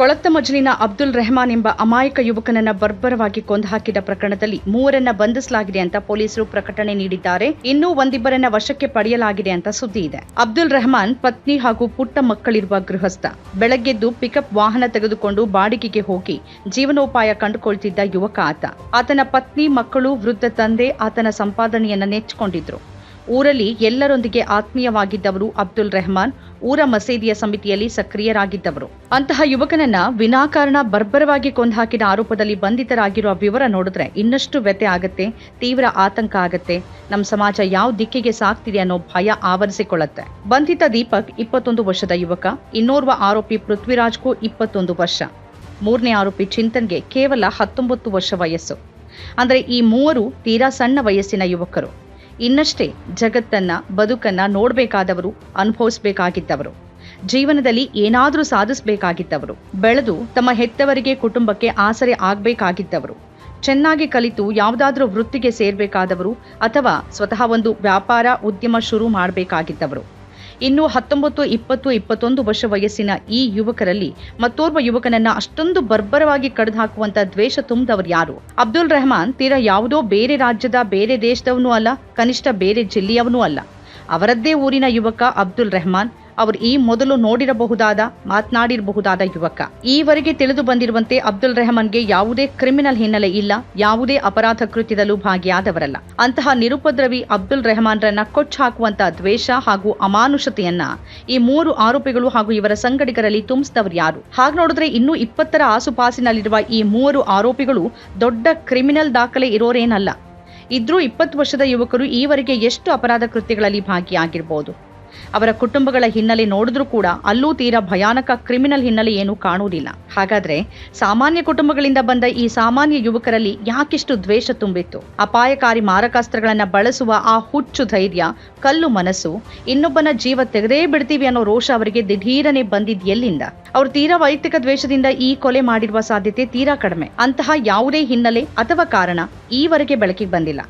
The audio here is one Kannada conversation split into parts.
ಕೊಳತ್ತ ಮಜಲಿನ ಅಬ್ದುಲ್ ರೆಹಮಾನ್ ಎಂಬ ಅಮಾಯಕ ಯುವಕನನ್ನ ಬರ್ಬರವಾಗಿ ಕೊಂದು ಹಾಕಿದ ಪ್ರಕರಣದಲ್ಲಿ ಮೂವರನ್ನ ಬಂಧಿಸಲಾಗಿದೆ ಅಂತ ಪೊಲೀಸರು ಪ್ರಕಟಣೆ ನೀಡಿದ್ದಾರೆ. ಇನ್ನೂ ಒಂದಿಬ್ಬರನ್ನ ವಶಕ್ಕೆ ಪಡೆಯಲಾಗಿದೆ ಅಂತ ಸುದ್ದಿ ಇದೆ. ಅಬ್ದುಲ್ ರೆಹಮಾನ್ ಪತ್ನಿ ಹಾಗೂ ಪುಟ್ಟ ಮಕ್ಕಳಿರುವ ಗೃಹಸ್ಥ. ಬೆಳಗ್ಗೆದ್ದು ಪಿಕಪ್ ವಾಹನ ತೆಗೆದುಕೊಂಡು ಬಾಡಿಗೆಗೆ ಹೋಗಿ ಜೀವನೋಪಾಯ ಕಂಡುಕೊಳ್ತಿದ್ದ ಯುವಕ ಆತ. ಆತನ ಪತ್ನಿ, ಮಕ್ಕಳು, ವೃದ್ಧ ತಂದೆ ಆತನ ಸಂಪಾದನೆಯನ್ನ ನೆಚ್ಚಿಕೊಂಡಿದ್ರು. ಊರಲ್ಲಿ ಎಲ್ಲರೊಂದಿಗೆ ಆತ್ಮೀಯವಾಗಿದ್ದವರು ಅಬ್ದುಲ್ ರೆಹಮಾನ್. ಊರ ಮಸೀದಿಯ ಸಮಿತಿಯಲ್ಲಿ ಸಕ್ರಿಯರಾಗಿದ್ದವರು. ಅಂತಹ ಯುವಕನನ್ನ ವಿನಾಕಾರಣ ಬರ್ಬರವಾಗಿ ಕೊಂದು ಹಾಕಿದ ಆರೋಪದಲ್ಲಿ ಬಂಧಿತರಾಗಿರುವ ವಿವರ ನೋಡಿದ್ರೆ ಇನ್ನಷ್ಟು ವ್ಯತೆ ಆಗತ್ತೆ, ತೀವ್ರ ಆತಂಕ ಆಗತ್ತೆ. ನಮ್ಮ ಸಮಾಜ ಯಾವ ದಿಕ್ಕಿಗೆ ಸಾಕ್ತಿದೆ ಅನ್ನೋ ಭಯ ಆವರಿಸಿಕೊಳ್ಳುತ್ತೆ. ಬಂಧಿತ ದೀಪಕ್ ಇಪ್ಪತ್ತೊಂದು ವರ್ಷದ ಯುವಕ, ಇನ್ನೋರ್ವ ಆರೋಪಿ ಪೃಥ್ವಿರಾಜ್ಗೂ ಇಪ್ಪತ್ತೊಂದು ವರ್ಷ. ಮೂರನೇ ಆರೋಪಿ ಚಿಂತನ್ಗೆ ಕೇವಲ ಹತ್ತೊಂಬತ್ತು ವರ್ಷ ವಯಸ್ಸು. ಅಂದ್ರೆ ಈ ಮೂವರು ತೀರಾ ಸಣ್ಣ ವಯಸ್ಸಿನ ಯುವಕರು. ಇನ್ನಷ್ಟೇ ಜಗತ್ತನ್ನ, ಬದುಕನ್ನ ನೋಡಬೇಕಾದವರು, ಅನುಭವಿಸಬೇಕಾಗಿದ್ದವರು. ಜೀವನದಲ್ಲಿ ಏನಾದರೂ ಸಾಧಿಸಬೇಕಾಗಿದ್ದವರು. ಬೆಳೆದು ತಮ್ಮ ಹೆತ್ತವರಿಗೆ ಕುಟುಂಬಕ್ಕೆ ಆಸರೆ ಆಗಬೇಕಾಗಿದ್ದವರು. ಚೆನ್ನಾಗಿ ಕಲಿತು ಯಾವುದಾದ್ರೂ ವೃತ್ತಿಗೆ ಸೇರ್ಬೇಕಾದವರು ಅಥವಾ ಸ್ವತಃ ಒಂದು ವ್ಯಾಪಾರ, ಉದ್ಯಮ ಶುರು ಮಾಡಬೇಕಾಗಿದ್ದವರು. ಇನ್ನು ಹತ್ತೊಂಬತ್ತು, ಇಪ್ಪತ್ತು, ಇಪ್ಪತ್ತೊಂದು ವರ್ಷ ವಯಸ್ಸಿನ ಈ ಯುವಕರಲ್ಲಿ ಮತ್ತೋರ್ವ ಯುವಕನನ್ನ ಅಷ್ಟೊಂದು ಬರ್ಬರವಾಗಿ ಕಡಿದು ಹಾಕುವಂತ ದ್ವೇಷ ತುಂಬಿದವರು ಯಾರು? ಅಬ್ದುಲ್ ರೆಹಮಾನ್ ತೀರಾ ಯಾವುದೋ ಬೇರೆ ರಾಜ್ಯದ, ಬೇರೆ ದೇಶದವನೂ ಅಲ್ಲ, ಕನಿಷ್ಠ ಬೇರೆ ಜಿಲ್ಲೆಯವನೂ ಅಲ್ಲ. ಅವರದ್ದೇ ಊರಿನ ಯುವಕ ಅಬ್ದುಲ್ ರೆಹಮಾನ್ ಅವರು ಈ ಮೊದಲು ನೋಡಿರಬಹುದಾದ, ಮಾತನಾಡಿರಬಹುದಾದ ಯುವಕ. ಈವರೆಗೆ ತಿಳಿದು ಬಂದಿರುವಂತೆ ಅಬ್ದುಲ್ ರೆಹಮಾನ್ಗೆ ಯಾವುದೇ ಕ್ರಿಮಿನಲ್ ಹಿನ್ನೆಲೆ ಇಲ್ಲ, ಯಾವುದೇ ಅಪರಾಧ ಕೃತ್ಯದಲ್ಲೂ ಭಾಗಿಯಾದವರಲ್ಲ. ಅಂತಹ ನಿರುಪದ್ರವಿ ಅಬ್ದುಲ್ ರೆಹಮಾನ್ರನ್ನ ಕೊಚ್ಚ ಹಾಕುವಂತಹ ದ್ವೇಷ ಹಾಗೂ ಅಮಾನುಷತೆಯನ್ನ ಈ ಮೂರು ಆರೋಪಿಗಳು ಹಾಗೂ ಇವರ ಸಂಗಡಿಗರಲ್ಲಿ ತುಂಬಿಸಿದವರು ಯಾರು? ಹಾಗೆ ನೋಡಿದ್ರೆ ಇನ್ನೂ ಇಪ್ಪತ್ತರ ಆಸುಪಾಸಿನಲ್ಲಿರುವ ಈ ಮೂವರು ಆರೋಪಿಗಳು ದೊಡ್ಡ ಕ್ರಿಮಿನಲ್ ದಾಖಲೆ ಇರೋರೇನಲ್ಲ. ಇದ್ರೂ ಇಪ್ಪತ್ತು ವರ್ಷದ ಯುವಕರು ಈವರೆಗೆ ಎಷ್ಟು ಅಪರಾಧ ಕೃತ್ಯಗಳಲ್ಲಿ ಭಾಗಿಯಾಗಿರ್ಬೋದು? ಅವರ ಕುಟುಂಬಗಳ ಹಿನ್ನೆಲೆ ನೋಡಿದ್ರೂ ಕೂಡ ಅಲ್ಲೂ ತೀರಾ ಭಯಾನಕ ಕ್ರಿಮಿನಲ್ ಹಿನ್ನೆಲೆ ಏನೂ ಕಾಣುವುದಿಲ್ಲ. ಹಾಗಾದ್ರೆ ಸಾಮಾನ್ಯ ಕುಟುಂಬಗಳಿಂದ ಬಂದ ಈ ಸಾಮಾನ್ಯ ಯುವಕರಲ್ಲಿ ಯಾಕಿಷ್ಟು ದ್ವೇಷ ತುಂಬಿತ್ತು? ಅಪಾಯಕಾರಿ ಮಾರಕಾಸ್ತ್ರಗಳನ್ನ ಬಳಸುವ ಆ ಹುಚ್ಚು ಧೈರ್ಯ, ಕಲ್ಲು ಮನಸ್ಸು, ಇನ್ನೊಬ್ಬನ ಜೀವ ತೆಗೆದೇ ಬಿಡ್ತೀವಿ ಅನ್ನೋ ರೋಷ ಅವರಿಗೆ ದಿಢೀರನೆ ಬಂದಿದ್ ಎಲ್ಲಿಂದ? ಅವರು ತೀರಾ ವೈಯಕ್ತಿಕ ದ್ವೇಷದಿಂದ ಈ ಕೊಲೆ ಮಾಡಿರುವ ಸಾಧ್ಯತೆ ತೀರಾ ಕಡಿಮೆ. ಅಂತಹ ಯಾವುದೇ ಹಿನ್ನೆಲೆ ಅಥವಾ ಕಾರಣ ಈವರೆಗೆ ಬೆಳಕಿಗೆ ಬಂದಿಲ್ಲ.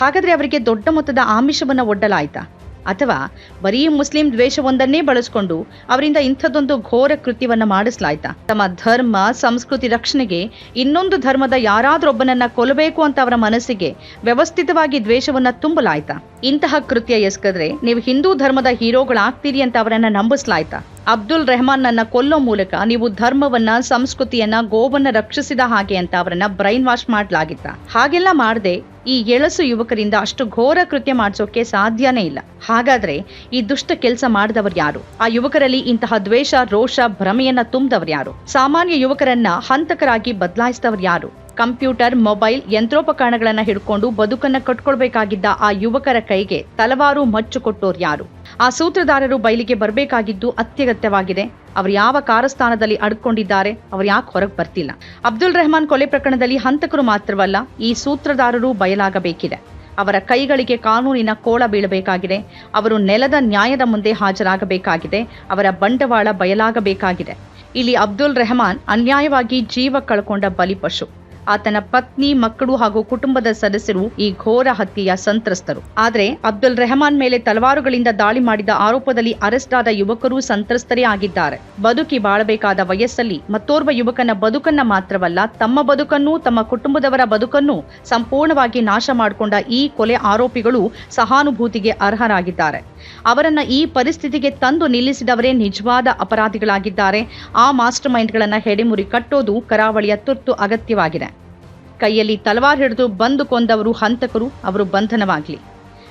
ಹಾಗಾದ್ರೆ ಅವರಿಗೆ ದೊಡ್ಡ ಮೊತ್ತದ ಆಮಿಷವನ್ನ ಒಡ್ಡಲಾಯ್ತಾ? ಅಥವಾ ಬರೀ ಮುಸ್ಲಿಂ ದ್ವೇಷವೊಂದನ್ನೇ ಬಳಸಿಕೊಂಡು ಅವರಿಂದ ಇಂಥದ್ದೊಂದು ಘೋರ ಕೃತ್ಯವನ್ನು ಮಾಡಿಸ್ಲಾಯ್ತಾ? ತಮ್ಮ ಧರ್ಮ, ಸಂಸ್ಕೃತಿ ರಕ್ಷಣೆಗೆ ಇನ್ನೊಂದು ಧರ್ಮದ ಯಾರಾದ್ರೊಬ್ಬನನ್ನ ಕೊಲ್ಲಬೇಕು ಅಂತ ಅವರ ಮನಸ್ಸಿಗೆ ವ್ಯವಸ್ಥಿತವಾಗಿ ದ್ವೇಷವನ್ನ ತುಂಬಲಾಯ್ತಾ? ಇಂತಹ ಕೃತ್ಯ ಎಸ್ಕದ್ರೆ ನೀವು ಹಿಂದೂ ಧರ್ಮದ ಹೀರೋಗಳಾಗ್ತೀರಿ ಅಂತ ಅವರನ್ನ ನಂಬಿಸ್ಲಾಯ್ತಾ? ಅಬ್ದುಲ್ ರೆಹಮಾನ್ ನನ್ನ ಕೊಲ್ಲೋ ಮೂಲಕ ನೀವು ಧರ್ಮವನ್ನ, ಸಂಸ್ಕೃತಿಯನ್ನ, ಗೋವನ್ನ ರಕ್ಷಿಸಿದ ಹಾಗೆ ಅಂತ ಅವರನ್ನ ಬ್ರೈನ್ ವಾಶ್ ಮಾಡಲಾಗಿತ್ತ? ಹಾಗೆಲ್ಲ ಮಾಡದೆ ಈ ಎಳಸು ಯುವಕರಿಂದ ಅಷ್ಟು ಘೋರ ಕೃತ್ಯ ಮಾಡಿಸೋಕೆ ಸಾಧ್ಯನೇ ಇಲ್ಲ. ಹಾಗಾದ್ರೆ ಈ ದುಷ್ಟ ಕೆಲಸ ಮಾಡಿದವರು ಯಾರು? ಆ ಯುವಕರಲ್ಲಿ ಇಂತಹ ದ್ವೇಷ, ರೋಷ, ಭ್ರಮೆಯನ್ನ ತುಂಬಿದವರು ಯಾರು? ಸಾಮಾನ್ಯ ಯುವಕರನ್ನ ಹಂತಕರಾಗಿ ಬದಲಾಯಿಸಿದವರು ಯಾರು? ಕಂಪ್ಯೂಟರ್, ಮೊಬೈಲ್, ಯಂತ್ರೋಪಕರಣಗಳನ್ನ ಹಿಡ್ಕೊಂಡು ಬದುಕನ್ನ ಕಟ್ಕೊಳ್ಬೇಕಾಗಿದ್ದ ಆ ಯುವಕರ ಕೈಗೆ ತಲವಾರು ಮಚ್ಚು ಕೊಟ್ಟೋರು ಯಾರು? ಆ ಸೂತ್ರಧಾರರು ಬಯಲಿಗೆ ಬರಬೇಕಾಗಿದ್ದು ಅತ್ಯಗತ್ಯವಾಗಿದೆ. ಅವರು ಯಾವ ಕಾರಸ್ಥಾನದಲ್ಲಿ ಅಡ್ಕೊಂಡಿದ್ದಾರೆ, ಅವರು ಯಾಕೆ ಹೊರಗೆ ಬರ್ತಿಲ್ಲ? ಅಬ್ದುಲ್ ರೆಹಮಾನ್ ಕೊಲೆ ಪ್ರಕರಣದಲ್ಲಿ ಹಂತಕರು ಮಾತ್ರವಲ್ಲ, ಈ ಸೂತ್ರಧಾರರು ಬಯಲಾಗಬೇಕಿದೆ. ಅವರ ಕೈಗಳಿಗೆ ಕಾನೂನಿನ ಕೋಳ ಬೀಳಬೇಕಾಗಿದೆ, ಅವರು ನೆಲದ ನ್ಯಾಯದ ಮುಂದೆ ಹಾಜರಾಗಬೇಕಾಗಿದೆ, ಅವರ ಬಂಡವಾಳ ಬಯಲಾಗಬೇಕಾಗಿದೆ. ಇಲ್ಲಿ ಅಬ್ದುಲ್ ರೆಹಮಾನ್ ಅನ್ಯಾಯವಾಗಿ ಜೀವ ಕಳ್ಕೊಂಡ ಬಲಿಪಶು. ಆತನ ಪತ್ನಿ, ಮಕ್ಕಳು ಹಾಗೂ ಕುಟುಂಬದ ಸದಸ್ಯರು ಈ ಘೋರ ಹತ್ಯೆಯ ಸಂತ್ರಸ್ತರು. ಆದರೆ ಅಬ್ದುಲ್ ರೆಹಮಾನ್ ಮೇಲೆ ತಲವಾರುಗಳಿಂದ ದಾಳಿ ಮಾಡಿದ ಆರೋಪದಲ್ಲಿ ಅರೆಸ್ಟ್ ಆದ ಯುವಕರು ಸಂತ್ರಸ್ತರೇ ಆಗಿದ್ದಾರೆ. ಬದುಕಿ ಬಾಳಬೇಕಾದ ವಯಸ್ಸಲ್ಲಿ ಮತ್ತೋರ್ವ ಯುವಕನ ಬದುಕನ್ನ ಮಾತ್ರವಲ್ಲ, ತಮ್ಮ ಬದುಕನ್ನು ತಮ್ಮ ಕುಟುಂಬದವರ ಬದುಕನ್ನು ಸಂಪೂರ್ಣವಾಗಿ ನಾಶ ಮಾಡಿಕೊಂಡ ಈ ಕೊಲೆ ಆರೋಪಿಗಳು ಸಹಾನುಭೂತಿಗೆ ಅರ್ಹರಾಗಿದ್ದಾರೆ. ಅವರನ್ನ ಈ ಪರಿಸ್ಥಿತಿಗೆ ತಂದು ನಿಲ್ಲಿಸಿದವರೇ ನಿಜವಾದ ಅಪರಾಧಿಗಳಾಗಿದ್ದಾರೆ. ಆ ಮಾಸ್ಟರ್ ಮೈಂಡ್ಗಳನ್ನ ಹೆಡೆಮುರಿ ಕಟ್ಟೋದು ಕರಾವಳಿಯ ತುರ್ತು ಅಗತ್ಯವಾಗಿದೆ. ಕೈಯಲ್ಲಿ ತಲವಾರ್ ಹಿಡಿದು ಬಂದು ಕೊಂದವರು ಹಂತಕರು, ಅವರು ಬಂಧನವಾಗಲಿ.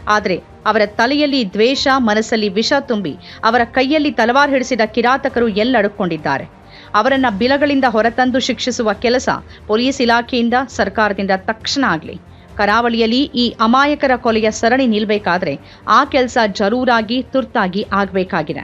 ಆದರೆ ಅವರ ತಲೆಯಲ್ಲಿ ದ್ವೇಷ, ಮನಸ್ಸಲ್ಲಿ ವಿಷ ತುಂಬಿ ಅವರ ಕೈಯಲ್ಲಿ ತಲವಾರ್ ಹಿಡಿಸಿದ ಕಿರಾತಕರು ಎಲ್ಲಡುಕೊಂಡಿದ್ದಾರೆ. ಅವರನ್ನ ಬಿಲಗಳಿಂದ ಹೊರತಂದು ಶಿಕ್ಷಿಸುವ ಕೆಲಸ ಪೊಲೀಸ್ ಇಲಾಖೆಯಿಂದ, ಸರ್ಕಾರದಿಂದ ತಕ್ಷಣ ಆಗಲಿ. ಕರಾವಳಿಯಲ್ಲಿ ಈ ಅಮಾಯಕರ ಕೊಲೆಯ ಸರಣಿ ನಿಲ್ಬೇಕಾದ್ರೆ ಆ ಕೆಲಸ ಜರೂರಾಗಿ ತುರ್ತಾಗಿ ಆಗಬೇಕಾಗಿದೆ.